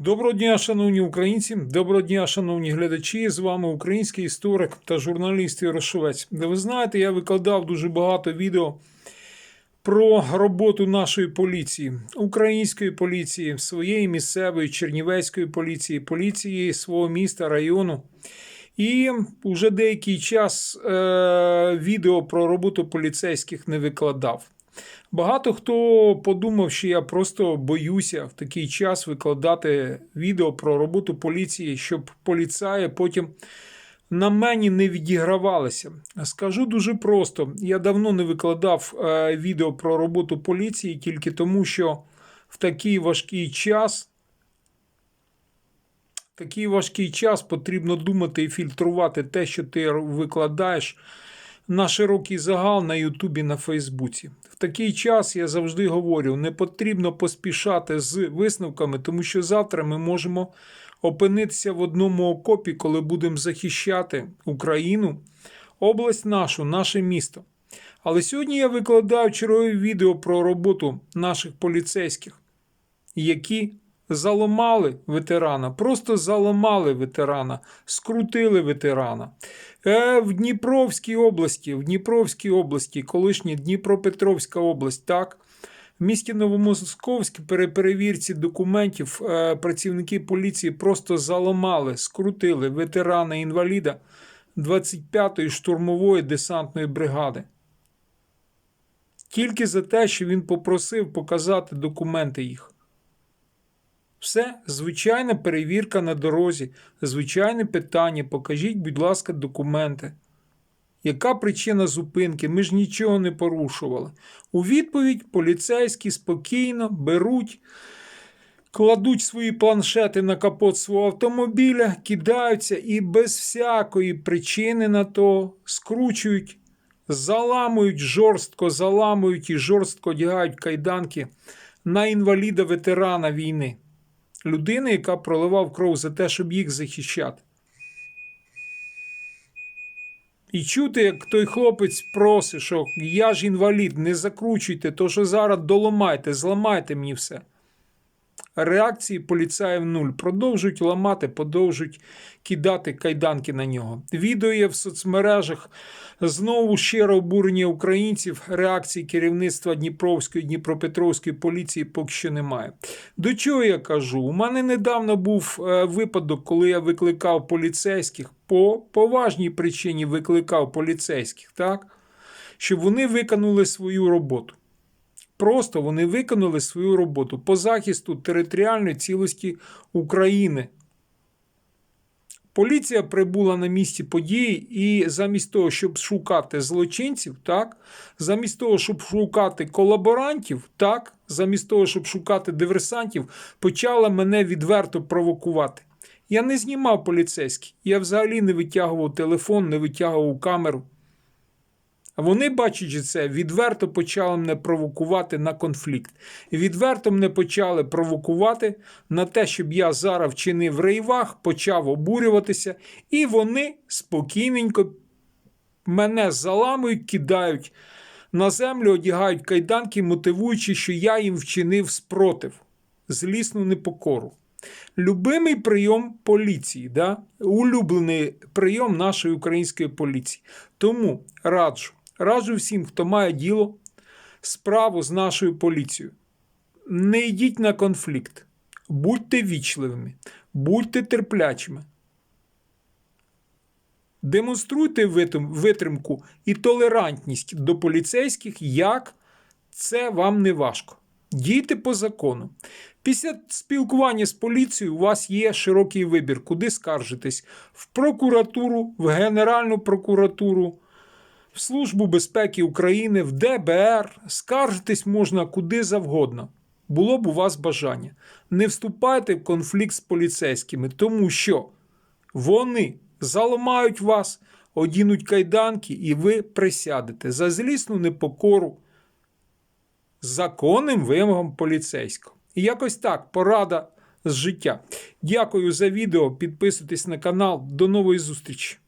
Доброго дня, шановні українці, доброго дня, шановні глядачі. З вами український історик та журналіст Ярошовець. Де ви знаєте, я викладав дуже багато відео про роботу нашої поліції, української поліції, своєї місцевої чернівецької поліції, поліції свого міста, району. І вже деякий час е, відео про роботу поліцейських не викладав. Багато хто подумав, що я просто боюся в такий час викладати відео про роботу поліції, щоб поліцаї потім на мені не відігравалися. Скажу дуже просто: я давно не викладав е, відео про роботу поліції тільки тому, що в такий важкий час. Такий важкий час потрібно думати і фільтрувати те, що ти викладаєш на широкий загал на Ютубі на Фейсбуці. В такий час я завжди говорю: не потрібно поспішати з висновками, тому що завтра ми можемо опинитися в одному окопі, коли будемо захищати Україну, область нашу, наше місто. Але сьогодні я викладаю чергове відео про роботу наших поліцейських, які заламали ветерана, просто заламали ветерана, скрутили ветерана. Е, в Дніпровській області, в Дніпровській області, колишня Дніпропетровська область, так. В місті Новомосковськ при перевірці документів е, працівники поліції просто заламали, скрутили ветерана інваліда 25-ї штурмової десантної бригади. Тільки за те, що він попросив показати документи їх. Все, звичайна перевірка на дорозі, звичайне питання. Покажіть, будь ласка, документи. Яка причина зупинки? Ми ж нічого не порушували. У відповідь поліцейські спокійно беруть, кладуть свої планшети на капот свого автомобіля, кидаються і без всякої причини на то скручують, заламують, жорстко заламують і жорстко одягають кайданки на інваліда ветерана війни людини, яка проливав кров за те, щоб їх захищати. І чути, як той хлопець просить, що я ж інвалід, не закручуйте, то що зараз доломайте, зламайте мені все. Реакції поліцаїв нуль. Продовжують ламати, продовжують кидати кайданки на нього. Відео є в соцмережах. Знову щиро обурення українців. Реакції керівництва Дніпровської Дніпропетровської поліції поки що немає. До чого я кажу? У мене недавно був е, випадок, коли я викликав поліцейських по поважній причині викликав поліцейських, так? щоб вони виконали свою роботу. Просто вони виконали свою роботу по захисту територіальної цілості України. Поліція прибула на місці події, і замість того, щоб шукати злочинців, так, замість того, щоб шукати колаборантів, так, замість того, щоб шукати диверсантів, почала мене відверто провокувати. Я не знімав поліцейський, я взагалі не витягував телефон, не витягував камеру. Вони, бачачи це, відверто почали мене провокувати на конфлікт. Відверто мене почали провокувати на те, щоб я зараз вчинив рейвах, почав обурюватися, і вони спокійненько мене заламують, кидають на землю, одягають кайданки, мотивуючи, що я їм вчинив спротив, злісну непокору. Любимий прийом поліції, да? улюблений прийом нашої української поліції. Тому раджу. Раджу всім, хто має діло, справу з нашою поліцією. Не йдіть на конфлікт. Будьте вічливими, будьте терплячими. Демонструйте витримку і толерантність до поліцейських, як це вам не важко. Дійте по закону. Після спілкування з поліцією у вас є широкий вибір, куди скаржитись: в прокуратуру, в Генеральну прокуратуру в Службу безпеки України, в ДБР, скаржитись можна куди завгодно. Було б у вас бажання. Не вступайте в конфлікт з поліцейськими, тому що вони заламають вас, одінуть кайданки, і ви присядете за злісну непокору законним вимогам поліцейського. І якось так порада з життя. Дякую за відео. Підписуйтесь на канал. До нової зустрічі!